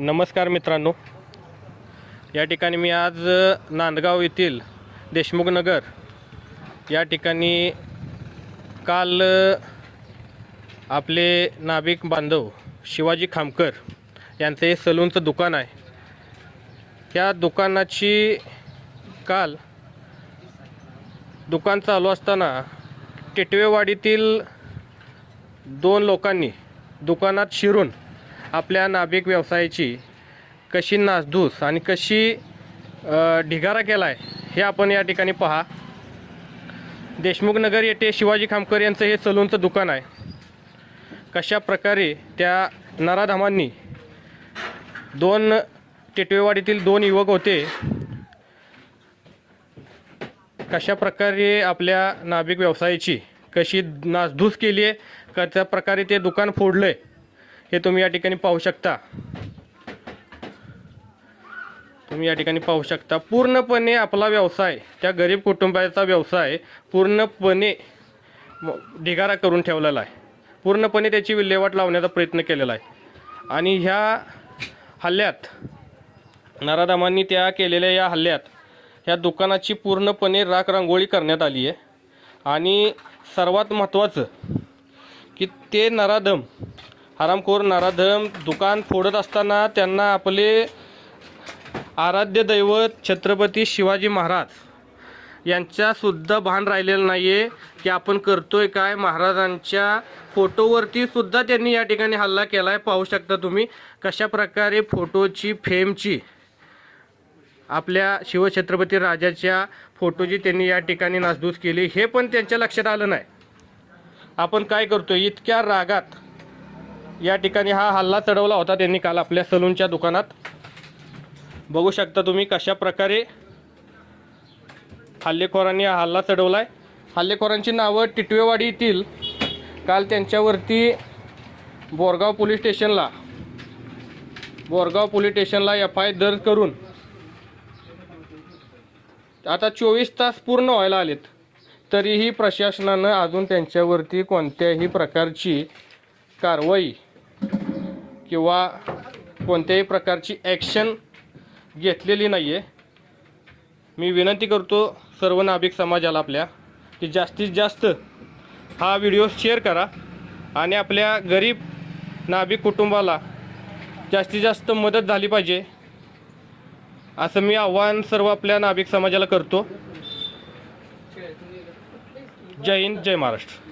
नमस्कार मित्रांनो. या ठिकाणी मी आज नांदगाव येथील देशमुख नगर या ठिकाणी काल आपले नाभिक बांधव शिवाजी खामकर यांचं हे सलूनचं दुकान आहे. या दुकानाची काल दुकान चालू असताना टिटवेवाडीतील दोन लोकांनी दुकानात शिरून आपल्या नाभिक व्यवसायाची कशी नासधूस आणि कशी ढिगारा केला आहे हे आपण या ठिकाणी पहा. देशमुख नगर येथे शिवाजी खामकर यांचं हे सलूनचं दुकान आहे. कशा प्रकारे त्या नराधामांनी दोन टिटवेवाडीतील दोन युवक होते कशा प्रकारे आपल्या नाभिक व्यवसायाची कशी नासधूस केली आहे कशा प्रकारे ते दुकान फोडलं आहे हे तुम्ही या ठिकाणी पाहू शकता. तुम्ही या ठिकाणी पाहू शकता. पूर्णपणे आपला व्यवसाय त्या गरीब कुटुंबाचा व्यवसाय पूर्णपणे ढिगारा करून ठेवलेला आहे. पूर्णपणे त्याची विल्हेवाट लावण्याचा प्रयत्न केलेला आहे. आणि ह्या हल्ल्यात नराधामांनी त्या केलेल्या या हल्ल्यात ह्या दुकानाची पूर्णपणे राख रांगोळी करण्यात आली आहे. आणि सर्वात महत्त्वाचं की ते नराधम हरामखोर नराधम दुकान फोडत असताना त्यांना आपले आराध्य दैवत छत्रपती शिवाजी महाराज यांच्यासुद्धा भान राहिलेलं नाही आहे की आपण करतोय काय. महाराजांच्या फोटोवरती सुद्धा त्यांनी या ठिकाणी हल्ला केला आहे पाहू शकता तुम्ही कशा प्रकारे फोटोची फेमची आपल्या शिवछत्रपती राजाच्या फोटोची त्यांनी या ठिकाणी नासधूस केली. हे पण त्यांच्या लक्षात आलं नाही. आपण काय करतो इतक्या रागात या ठिकाणी हा हल्ला चढवला होता त्यांनी काल आपल्या सलूनच्या दुकानात. बघू शकता तुम्ही कशा प्रकारे हल्लेखोरांनी हा हल्ला चढवला आहे हल्लेखोरांची नावं टिटवेवाडी येथील काल त्यांच्यावरती बोरगाव पोलीस स्टेशनला बोरगाव पोलीस स्टेशनला एफ आय दर्ज करून आता चोवीस तास पूर्ण व्हायला आलेत. तरीही प्रशासनानं अजून त्यांच्यावरती कोणत्याही प्रकारची कारवाई किंवा कोणत्याही प्रकारची ॲक्शन घेतलेली नाही आहे मी विनंती करतो सर्व नाभिक समाजाला आपल्या की जास्तीत जास्त हा व्हिडिओ शेअर करा आणि आपल्या गरीब नाभिक कुटुंबाला जास्तीत जास्त मदत झाली पाहिजे असं मी आव्हान सर्व आपल्या नाभिक समाजाला करतो. जय हिंद जय महाराष्ट्र.